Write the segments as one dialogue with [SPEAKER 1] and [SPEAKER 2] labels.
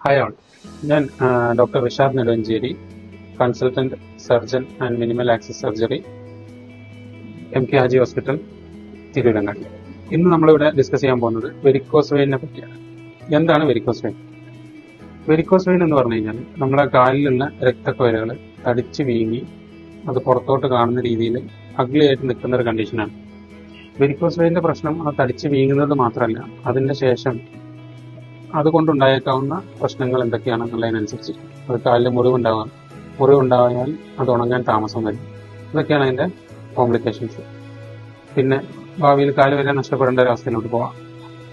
[SPEAKER 1] Hi all ഞാൻ doctor Rishad Neduvancheri consultant surgeon and minimal access surgery M K Haji hospital തിരുവിടങ്ങാട്ടിൽ ഇന്ന് നമ്മളിവിടെ discuss ചെയ്യാൻ പോകുന്നത് varicose വെയിനെ പറ്റിയാണ്. എന്താണ് വെരിക്കോസ് വെയിൻ വെരിക്കോസ് വെയിൻ എന്ന് പറഞ്ഞു കഴിഞ്ഞാൽ നമ്മുടെ കാലിലുള്ള രക്തക്കുഴലുകൾ തടിച്ച് വീങ്ങി അത് പുറത്തോട്ട് കാണുന്ന രീതിയിൽ അഗ്ലി ആയിട്ട് നിൽക്കുന്ന ഒരു കണ്ടീഷനാണ് വെരിക്കോസ് വെയിന്റെ പ്രശ്നം ആ തടിച്ച് വീങ്ങുന്നത് മാത്രമല്ല അതിന്റെ ശേഷം അതുകൊണ്ടുണ്ടായേക്കാവുന്ന പ്രശ്നങ്ങൾ എന്തൊക്കെയാണെന്നുള്ളതിനനുസരിച്ച് അത് കാലിൽ മുറിവുണ്ടാകാം മുറിവുണ്ടായാൽ അത് ഉണങ്ങാൻ താമസം വരും. ഇതൊക്കെയാണ് അതിന്റെ കോംപ്ലിക്കേഷൻസ് പിന്നെ ഭാവിയിൽ കാൽ വരെ നഷ്ടപ്പെടേണ്ട ഒരു അവസ്ഥയിലോട്ട് പോവാം.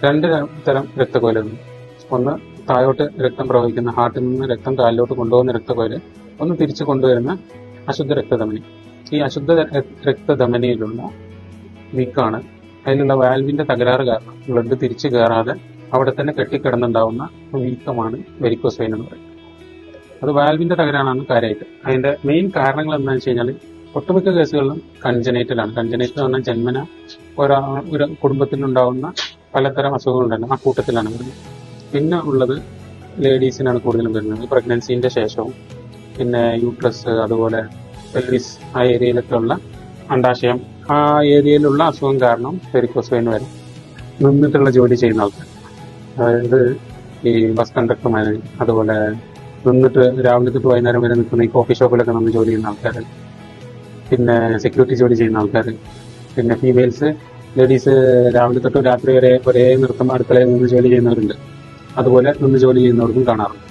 [SPEAKER 1] രണ്ട് തരം രക്തക്കൊയലുണ്ട് ഒന്ന് താഴോട്ട് രക്തം പ്രവഹിക്കുന്ന ഹാർട്ടിൽ നിന്ന് രക്തം കാലിലോട്ട് കൊണ്ടുപോകുന്ന രക്തക്കോൽ. ഒന്ന് തിരിച്ചു കൊണ്ടുവരുന്ന അശുദ്ധ രക്തധമനി. ഈ അശുദ്ധ രക്തധമനിയിലുള്ള വീക്കാണ്. അതിലുള്ള വാൽവിന്റെ തകരാറ് കാരണം. ബ്ലഡ് തിരിച്ചു കയറാതെ അവിടെ തന്നെ കെട്ടിക്കിടന്നുണ്ടാവുന്ന വീക്കമാണ് വെരിക്കോസ് വെയിൻ എന്ന് പറയുന്നത്. അത് വാൽവിന്റെ തകരാറാണ് കാര്യമായിട്ട്. അതിന്റെ മെയിൻ കാരണങ്ങൾ എന്താണെന്ന് വെച്ച് കഴിഞ്ഞാൽ ഒട്ടുമിക്ക കേസുകളിലും കൺജനേറ്റലാണ് കൺജനേറ്റൽ പറഞ്ഞാൽ ജന്മന ഒരാ ഒരു കുടുംബത്തിലുണ്ടാവുന്ന പലതരം അസുഖങ്ങളുണ്ടല്ലോ ആ കൂട്ടത്തിലാണ്. വരുന്നത് പിന്നെ ഉള്ളത് ലേഡീസിനാണ് കൂടുതലും വരുന്നത്. പ്രഗ്നൻസിന്റെ ശേഷവും പിന്നെ യൂട്രസ് അതുപോലെ പെൽവിസ് ആ ഏരിയയിലൊക്കെ ഉള്ള അണ്ടാശയം ആ ഏരിയയിലുള്ള അസുഖം കാരണം വെരിക്കോസ് വെയിൻ വരും നിന്നിട്ടുള്ള ജോലി ചെയ്യുന്ന ആൾക്കാർ അതായത് ഈ ബസ് കണ്ടക്ടർമാർ അതുപോലെ നിന്നിട്ട് രാവിലെ തൊട്ട് വൈകുന്നേരം വരെ നിൽക്കുന്ന ഈ കോഫി ഷോപ്പിലൊക്കെ നമ്മൾ ജോലി ചെയ്യുന്ന ആൾക്കാർ പിന്നെ സെക്യൂരിറ്റി ജോലി ചെയ്യുന്ന ആൾക്കാർ പിന്നെ ഫീമെയിൽസ് ലേഡീസ് രാവിലെ തൊട്ട് രാത്രി വരെ ഒരേ നൃത്തം അടുക്കളയിൽ നിന്ന് ജോലി ചെയ്യുന്നവരുണ്ട്. അതുപോലെ നിന്ന് ജോലി ചെയ്യുന്നവർക്കും കാണാറുണ്ട്.